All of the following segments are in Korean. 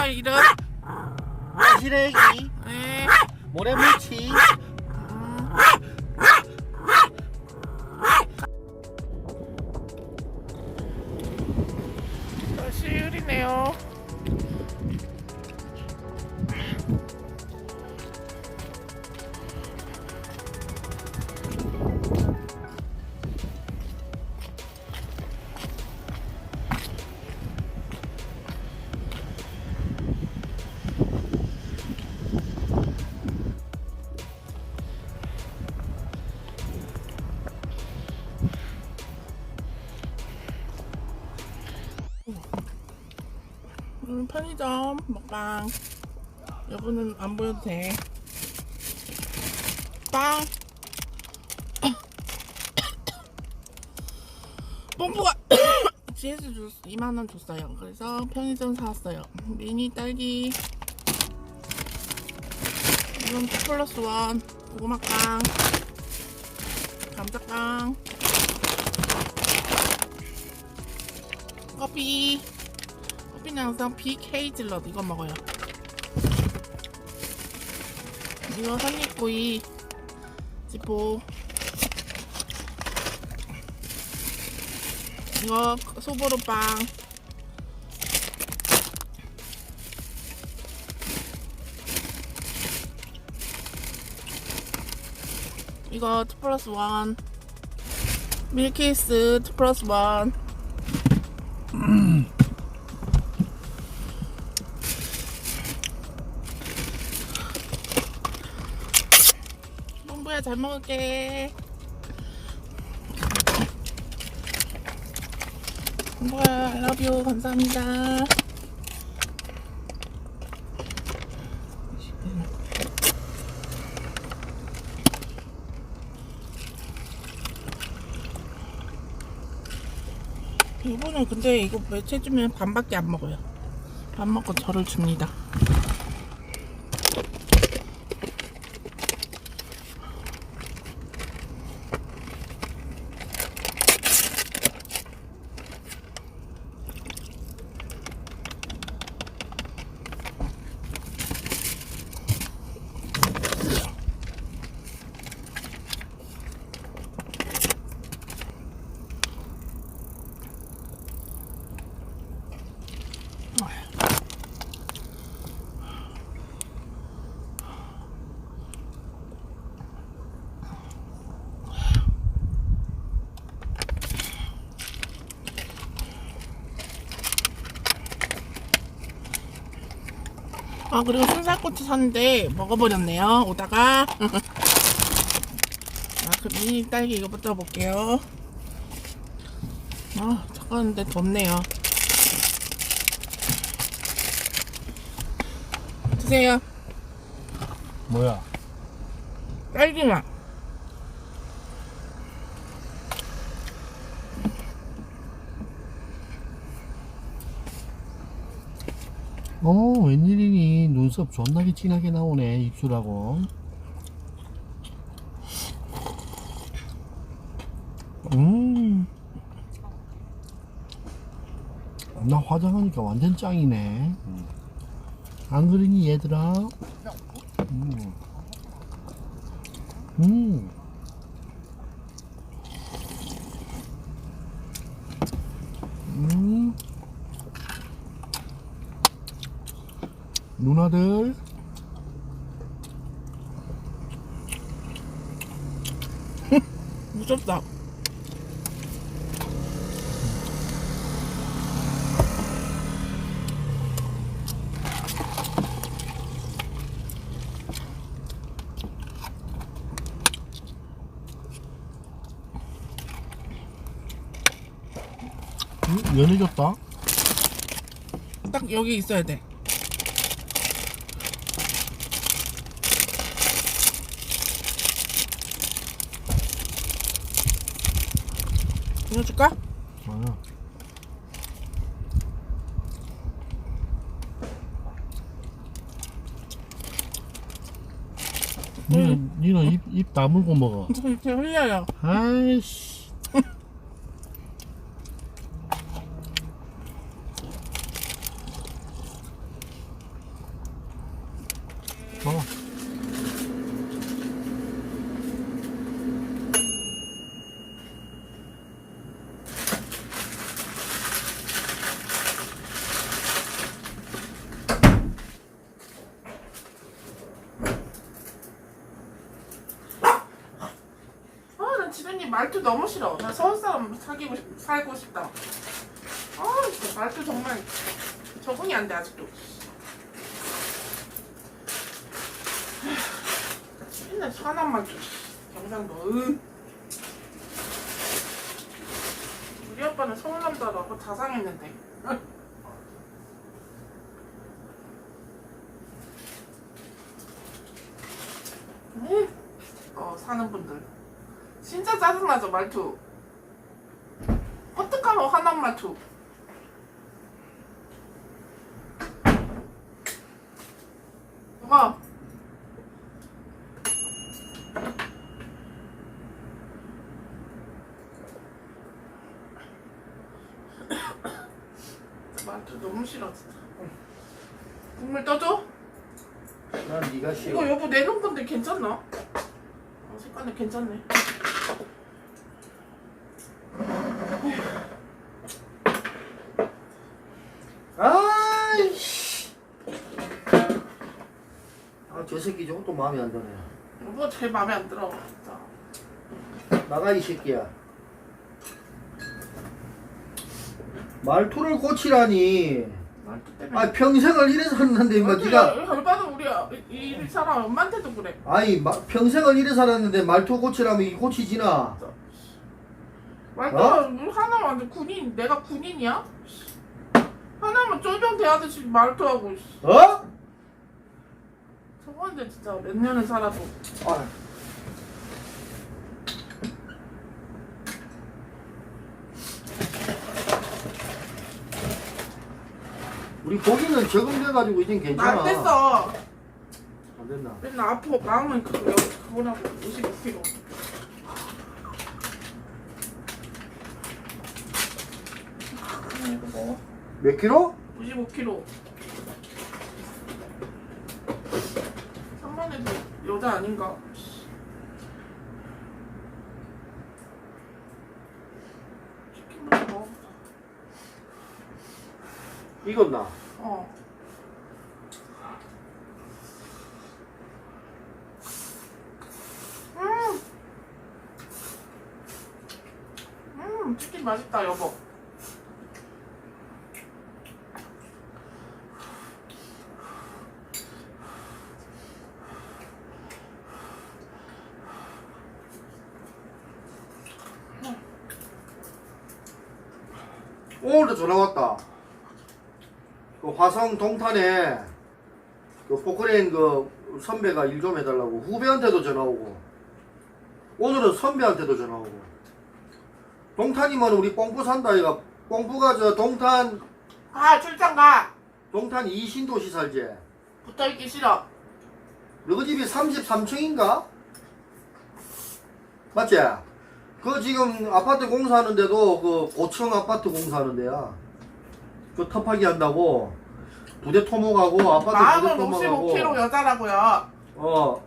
뭐예요 이름? 시래기, 네. 모래무치, 오늘 편의점 먹방. 여보는 안 보여도 돼. 빵. pompu가 GS 주스 2만원 줬어요. 그래서 편의점 사왔어요. 미니 딸기. 이건 2 플러스 1. 고구마빵. 감자빵. 커피. 커피는 항상 빅 헤이즐넛 이거 먹어요. 이거 한입구이 지포. 이거 소보로빵. 이거 2 플러스 1 밀키스 2 플러스 1 잘 먹을게. love you 감사합니다. 이번에 근데 이거 매체 주면 반밖에 안 먹어요. 밥 먹고 저를 줍니다. 아 그리고 순살꼬치 샀는데 먹어버렸네요. 오다가. 아 그럼 미니 딸기 이거부터 볼게요. 아 잠깐인데 덥네요. 드세요. 뭐야? 딸기맛. 어, 웬일이니? 눈썹 존나게 진하게 나오네, 입술하고. 음. 나 화장하니까 완전 짱이네. 안 그러니, 얘들아? 음. 음. 음. 누나들. 무섭다. 음, 연해졌다? 딱 여기 있어야 돼 이거 줄까? 아니야 니는, 니는 입, 입 다물고 먹어. 이렇게 흘려요 아이씨 말투 정말 적응이 안 돼, 아직도. 맨날 말투. 경상도, 응. 우리 아빠는 서울 남자라고 자상했는데. 에? 어, 사는 분들. 진짜 짜증나죠 말투 어떡하면 화난 말투 누가 말투 너무 싫어 진짜 국물 떠줘? 난 네가 이거 싫어. 여보 내놓은 건데 괜찮나? 어, 색깔은 괜찮네 아이씨. 아, 저 새끼 또 마음에 안 드네. 여보가 제일 마음에 안 들어 진짜 나가 이 새끼야. 말투를 고치라니. 말투 때문에 아 평생을 이래 살았는데 임마 네가 열받은 우리 이, 이 사람 엄마한테도 그래 아니 마, 평생을 이래 살았는데 말투 고치라면 이 고치지나. 말투 어? 우리 하나 완전 군인 내가 군인이야? 하나만 쫄병 대하듯이 말투하고 씨. 어? 저건데 진짜 몇 년을 살아도 아. 우리 고기는 적응돼가지고 이젠 괜찮아. 안 됐어 안 됐나? 맨날 아파 마음은 그거 그거라고 55kg 이거 먹어 몇 킬로? 95kg. 3만에도 여자 아닌가? 치킨부터 먹어보자. 익었나? 어. 음. 음, 치킨 맛있다, 여보. 오늘도 전화 왔다. 그 화성 동탄에 그 포크레인 그 선배가 일 좀 해달라고 후배한테도 전화 오고 오늘은 선배한테도 전화 오고 동탄이면 우리 뽕뿌 산다 이가 뽕뿌가 저 동탄 가, 출장 가! 동탄 이신도시 살지. 붙어있기 싫어. 너그 집이 33층인가? 맞지? 그 지금 아파트 공사하는데도 그 고층 아파트 공사하는데야. 그 터파기 한다고 부대 토목하고 아파트 부대 마음은 토목하고 55kg 여자라고요. 어,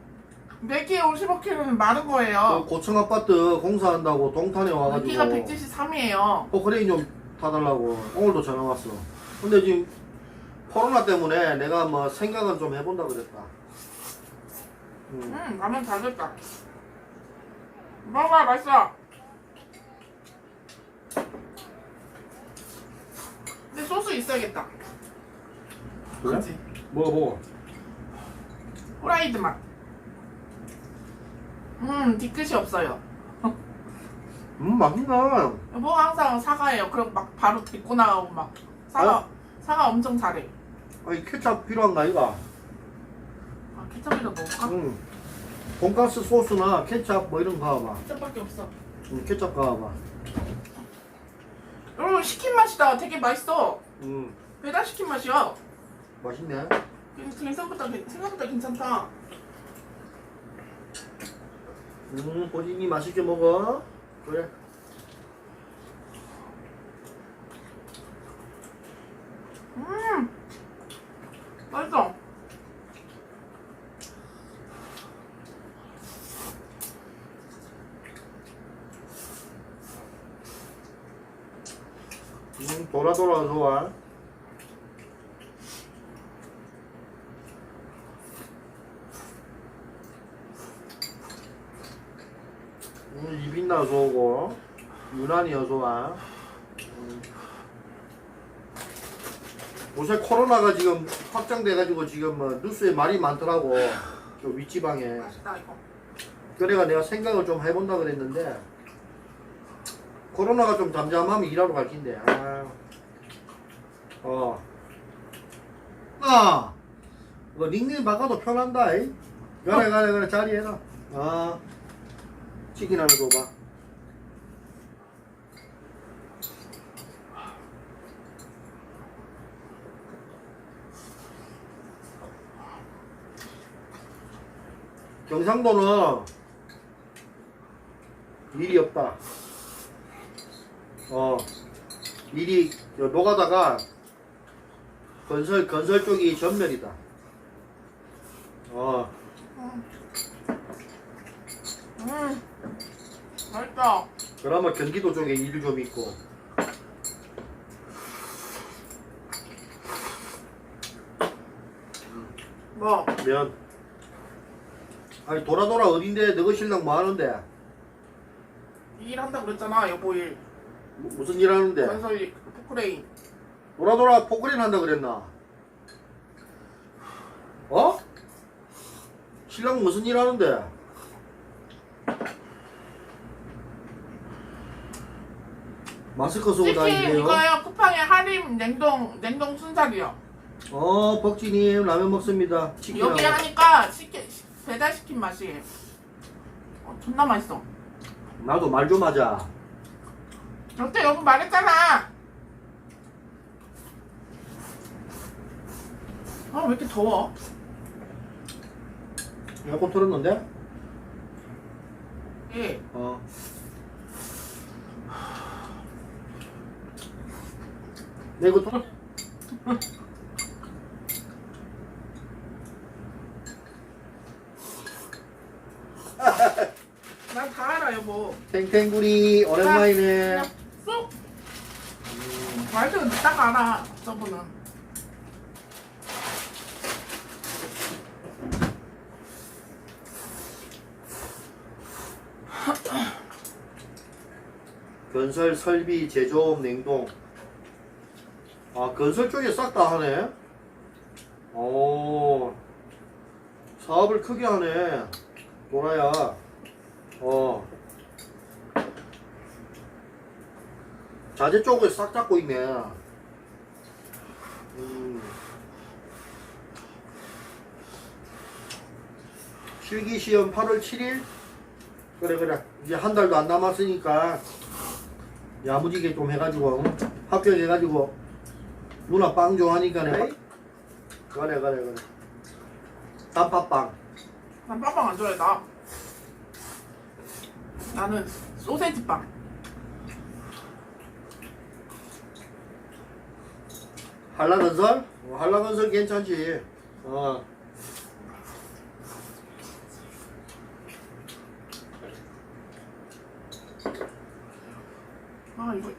내기에 55kg는 마른 그 거예요. 고층 아파트 공사한다고 동탄에 와가지고 내기가 173이에요. 포크레인 좀 타달라고 오늘도 전화 왔어. 근데 지금 코로나 때문에 내가 뭐 생각은 좀 해본다 그랬다. 음. 음, 라면 잘 됐다. 먹어, 맛있어. 근데 소스 있어야겠다. 그래? 그치? 뭐 뭐. 후라이드 맛. 음, 뒤끝이 없어요. 음 맛있다. 여보 항상 사과해요. 그럼 막 바로 입고 나가고 막 사과 어? 사과 엄청 잘해. 아니 케찹 필요한가 이가? 아 케첩이라 먹을까? 응. 돈가스 소스나 케찹 뭐 이런 거 가봐. 케첩밖에 없어. 응, 케찹 가봐. 여러분 시킨 맛이다. 되게 맛있어. 응. 배달 시킨 맛이야. 맛있네. 생각보다, 생각보다 괜찮다. 음, 고진이 맛있게 먹어. 그래. 음, 맛있어. 음, 돌아 돌아 좋아. 어서 오고 유난히 어서 와. 음. 요새 코로나가 지금 확장돼가지고 지금 뭐 뉴스에 말이 많더라고. 저 윗지방에. 맛있다 이거. 그래가 내가 생각을 좀 해본다 그랬는데 코로나가 좀 잠잠하면 일하러 갈 긴데 아. 어. 아. 뭐 닉네임 바꿔도 편한다 이. 그래 그래 그래 자리해라 아. 치킨 하나 줘봐 경상도는 일이 없다. 어, 일이 저 노가다가 건설 건설 쪽이 전멸이다. 어, 음. 음. 맛있다. 그나마 경기도 쪽에 일이 좀 있고. 뭐? 면. 아니 돌아 돌아 어딘데 너가 신랑 뭐 하는데? 일 한다 그랬잖아 여보 일. 무- 무슨 일 하는데? 건설 일, 포크레인. 돌아 돌아 포크레인 한다 그랬나? 어? 신랑 무슨 일 하는데? 마스크 쓰고 치킨 다니세요? 이거요 쿠팡에 할인 냉동 냉동 순살이요. 어, 벅지님 라면 먹습니다. 치킨 여기. 하니까 시킨 배달 시킨 맛이에요. 어, 존나 맛있어. 나도 말 좀 하자. 어때 여보 말했잖아. 아 왜 이렇게 더워? 에어컨 틀었는데? 예. 어. 내 이거 또 난 다 알아 여보. 탱탱구리 오랜만이네. 그냥 쏙. 말도 딱 알아 저분은. 건설 설비 제조업 냉동. 아 건설 쪽에 싹 다 하네. 오. 사업을 크게 하네. 도라야. 어. 자재 쪽을 싹 잡고 있네. 음. 실기 시험 8월 7일? 그래 그래 이제 한 달도 안 남았으니까 야무지게 좀 해가지고 응? 합격해가지고 누나 빵 좋아하니까 네 그래 그래 그래 단팥빵 난 빵빵 안 좋아해 나. 나는 소세지 빵. 한라건설? 어, 한라건설 괜찮지 어 아 이거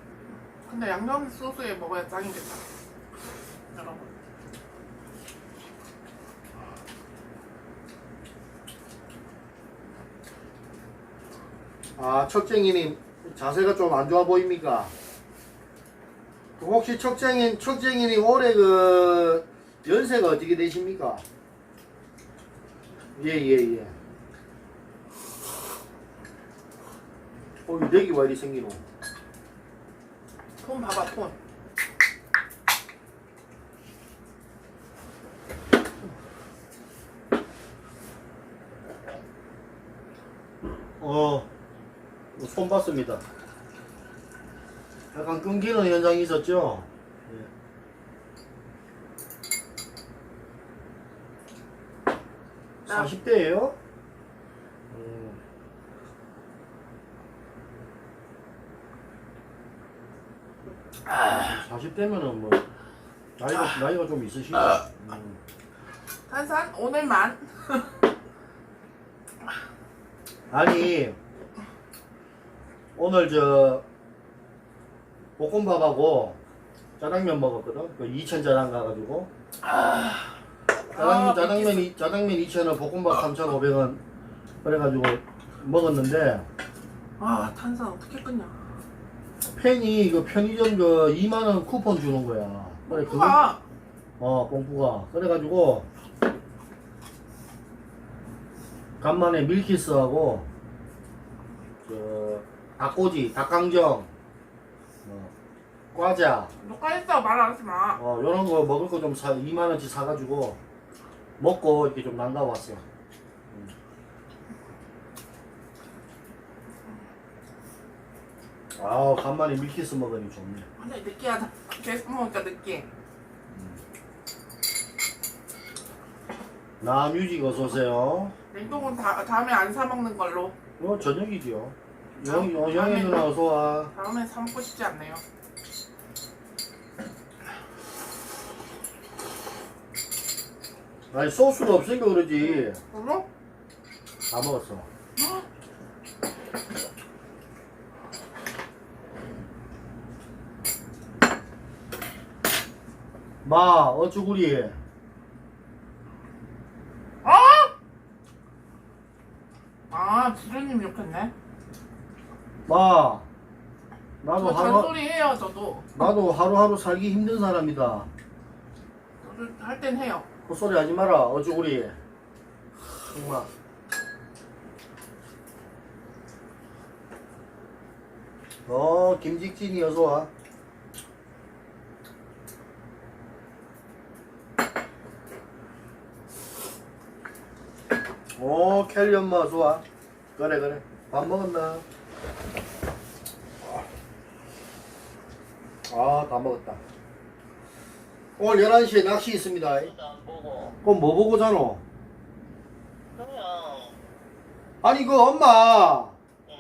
근데 양념 소스에 먹어야 짱이겠다. 여러분. 아, 척쟁이님 자세가 좀 안 좋아 보입니까? 혹시 척쟁이, 척쟁이님 올해 그 연세가 어떻게 되십니까? 예, 예, 예. 어, 이 렉이 왜 이리 생기노? 폰 봐봐 폰. 어, 손 봤습니다. 약간 끊기는 현상이 있었죠? 예. 나- 40대예요? 40대면은 뭐 나이가 나이가 좀 있으시죠? 음. 탄산 오늘만. 아니 오늘 저 볶음밥하고 짜장면 먹었거든. 그 이천 짜장 가가지고. 아, 짜장면, 아, 짜장면, 이- 짜장면 2,000원, 볶음밥 3,500원. 그래가지고 먹었는데, 아 탄산 어떻게 끊냐? 팬이 그 편의점 그 2만원 쿠폰 주는 거야. 그래, 그거, 그거 어, 뽕뿌가. 그래가지고, 간만에 밀키스하고, 저, 닭꼬지, 닭강정, 어, 과자, 누가 했어 말 안 하지 마. 어, 요런 거 먹을 거 좀 사, 2만 원치 사가지고, 먹고 이렇게 좀 난가 왔어. 음. 아우, 간만에 밀키스 먹으니 좋네. 근데 느끼하다. 계속 먹으니까 느끼해. 남유직 어서 오세요. 냉동은 다, 다음에 안 사 먹는 걸로. 어, 저녁이죠. 영, 어, 영애 누나 어서와. 다음에 사 먹고 싶지 않네요. 아니, 소스가 없으니까 그러지. 그럼? 다 먹었어. 마, 어쭈구리. 아! 아 지루님 욕했네. 마, 나도 저 하루, 잔소리 해요 저도. 나도 하루하루 살기 힘든 사람이다. 할 땐 해요. 헛소리 하지 마라, 어쭈구리. 정말. 어, 김직진이 어서 와. 오, 켈리 엄마 어서 와. 그래, 그래. 밥 먹었나? 아, 다 먹었다. 오늘 11시에 낚시 있습니다. 안 보고 그럼 뭐 보고 자노? 그냥 아니 그 엄마 응,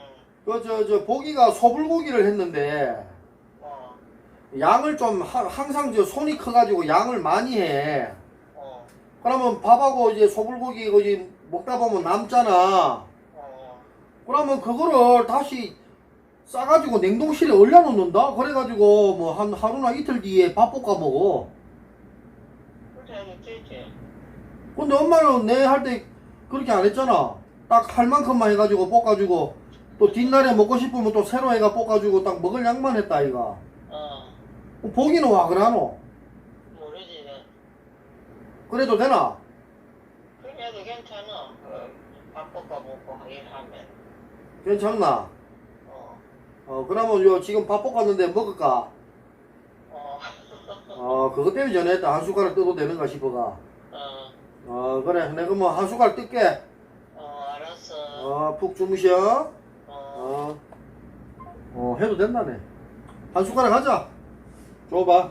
그저 저 보기가 소불고기를 했는데 어, 양을 좀 하- 항상 저 손이 커가지고 양을 많이 해. 어, 그러면 밥하고 이제 소불고기 거기 먹다 보면 남잖아. 어, 그러면 그거를 다시 싸가지고 냉동실에 얼려놓는다. 그래가지고 뭐 한 하루나 이틀 뒤에 밥 볶아 먹어. 하면. 근데 엄마는 내 할 때 그렇게 안 했잖아. 딱 할 만큼만 해가지고 볶아주고 또 뒷날에 먹고 싶으면 또 새로 해가 볶아주고 딱 먹을 양만 했다 이가. 어, 보기는 와 그러노? 모르지. 네. 그래도 되나? 그래도 괜찮아. 어, 밥 볶아 먹고 일하면. 괜찮나? 어, 어 그러면 요 지금 밥 볶았는데 먹을까? 어, 어 그것 때문에 전화했다 한 숟가락 떠도 되는가 싶어가. 어, 어 그래 내가 뭐 한 숟가락 뜰게. 어, 알았어. 어 푹 주무셔. 어, 어. 어 해도 된다네. 한 숟가락 하자. 줘봐.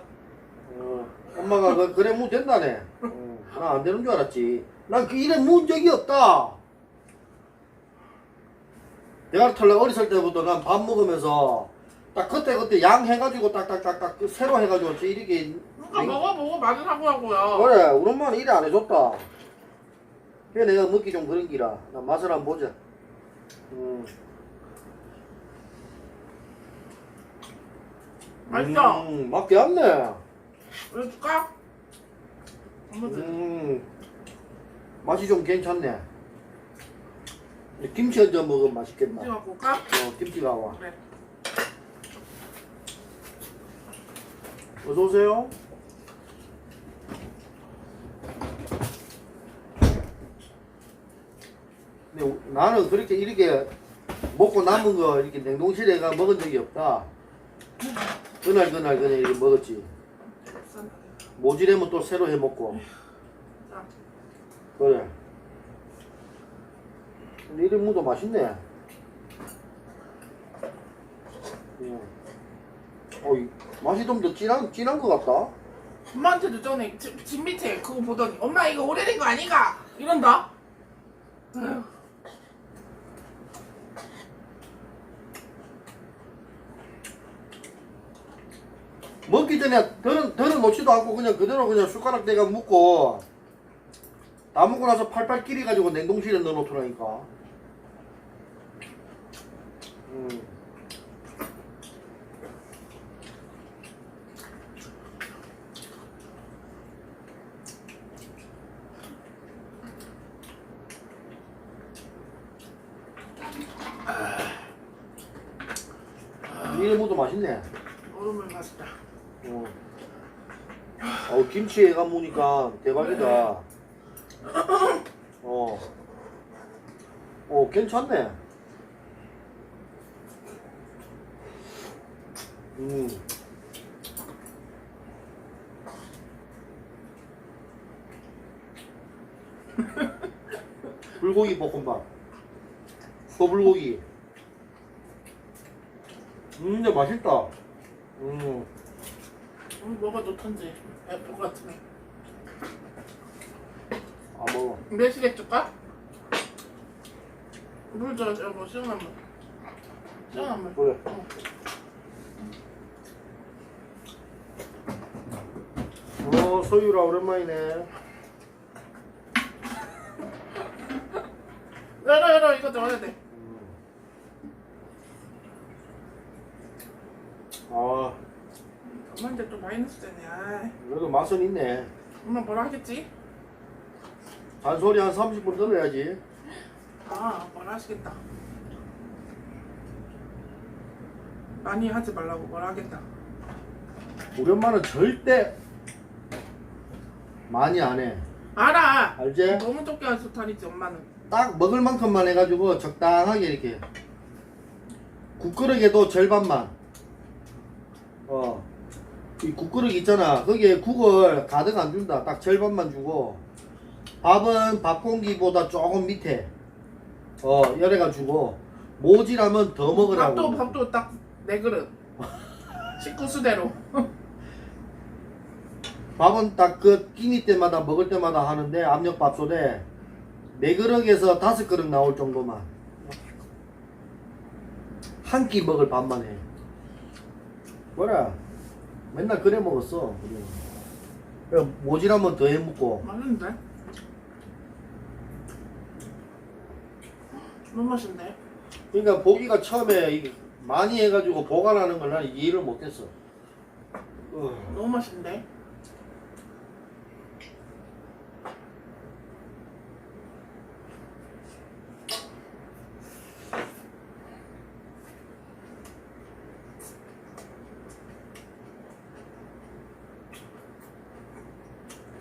어 엄마가 그, 그래 무 된다네. 어, 나안 되는 줄 알았지. 난 그 일에 무은 적이 없다. 내가 털려 어렸을 때부터 난 밥 먹으면서 딱 그때 그때 양 해가지고 딱딱딱딱 그 새로 해가지고 이렇게 그러니까 먹어보고 맛을 하고요. 그래 우리 엄마는 일을 안 해줬다. 그래 내가 먹기 좀 그런 기라. 나 맛을 한번 보자. 음. 맛있어. 음, 맞게 않네. 왜 줄까? 음, 맛이 좀 괜찮네. 김치 얹어 먹으면 맛있겠나? 찍어 볼까? 어, 김치가 와. 그래. 어서 오세요. 근데 우- 나는 그렇게 이렇게 먹고 남은 거 이렇게 냉동실에 가 먹은 적이 없다. 그날 그날 그냥 이렇게 먹었지. 모지래면 또 새로 해 먹고. 자. 그래. 근데 이런 무도 맛있네. 음. 어, 이 맛이 좀 더 진한, 진한 것 같다. 엄마한테도 전에 집, 집 밑에 그거 보더니 엄마 이거 오래된 거 아닌가? 이런다. 에휴. 먹기 전에 덜어, 덜어 놓지도 않고 그냥 그대로 그냥 숟가락 대가 묻고 다 먹고 나서 팔팔 끼리 가지고 냉동실에 넣어 놓더라니까. 일부도 맛있네. 얼음을 맛있다. 어. 어 김치 애가 보니까 대박이다. 네. 어. 어 괜찮네. 음. 불고기 볶음밥. 소불고기. 음, 근데 맛있다. 음. 음, 뭐가 좋던지. 애플 같으네. 아, 먹어. 매시게 줄까? 물 줘, 여보, 시원한 물. 시원한 물. 그래. 어. 어, 소유라 오랜만이네. 열어, 열어, 이거 넣어야 돼. 아, 엄마한테 또 마이너스 되네. 아, 그래도 맛은 있네. 엄마 뭐라 하겠지? 잔소리 한 30분 들어야지. 아, 뭐라 하시겠다. 많이 하지 말라고 뭐라 하겠다. 우리 엄마는 절대 많이 안 해. 알아! 알지? 너무 적게 해서 다니지, 엄마는. 딱 먹을 만큼만 해가지고 적당하게 이렇게. 국그릇에도 절반만. 어. 이 국그릇 있잖아. 거기에 국을 가득 안 준다. 딱 절반만 주고. 밥은 밥 공기보다 조금 밑에. 어, 열해가지고. 모지라면 더 먹으라고. 밥도, 밥도 딱 네 그릇. 식구 수대로. 밥은 딱 그 끼니 때마다 먹을 때마다 하는데 압력밥솥에 네 그릇에서 다섯 그릇 나올 정도만 한 끼 먹을 밥만 해. 뭐라 맨날 그래 먹었어. 그래, 모지라면 더 해 먹고 맛있는데? 너무 맛있네. 그러니까 보기가 처음에 많이 해가지고 보관하는 걸난 이해를 못했어. 어. 너무 맛있는데?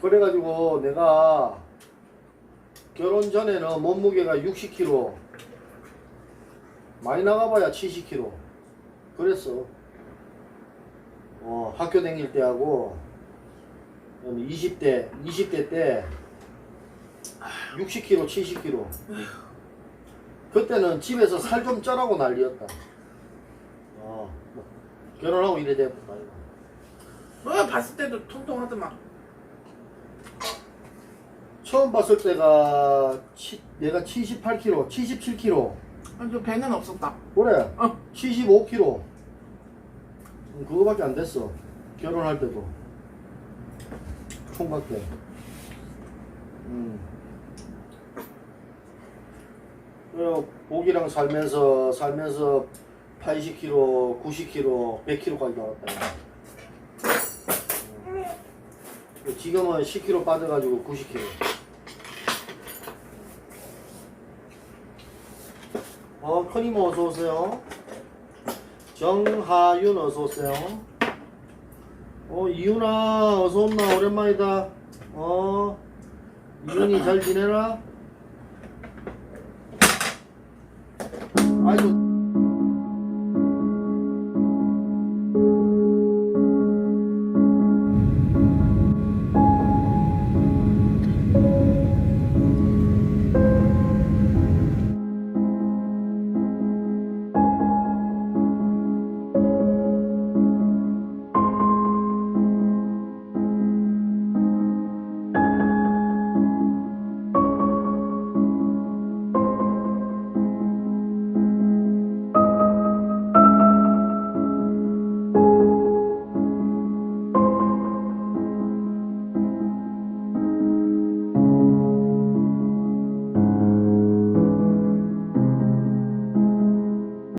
그래가지고 내가 결혼 전에는 몸무게가 60kg 많이 나가봐야 70kg 그랬어. 어 학교 다닐 때하고 20대 20대 때 60kg 70kg 그때는 집에서 살 좀 쪄라고 난리였다. 어 뭐, 결혼하고 이래 돼뭐 너 봤을 때도 통통하더만. 처음 봤을 때가 치, 내가 78kg, 77kg. 아니, 저 배는 없었다. 그래. 어. 75kg. 음, 그거밖에 안 됐어. 결혼할 때도. 총각 때. 음. 그래, 고기랑 살면서, 살면서 80kg, 90kg, 100kg까지 나왔다. 음. 지금은 10kg 빠져가지고 90kg. 어, 큰이모 어서 오세요. 정하윤 어서 오세요. 어, 이윤아 어서 온나 오랜만이다. 어, 이윤이 잘 지내라. 아이고.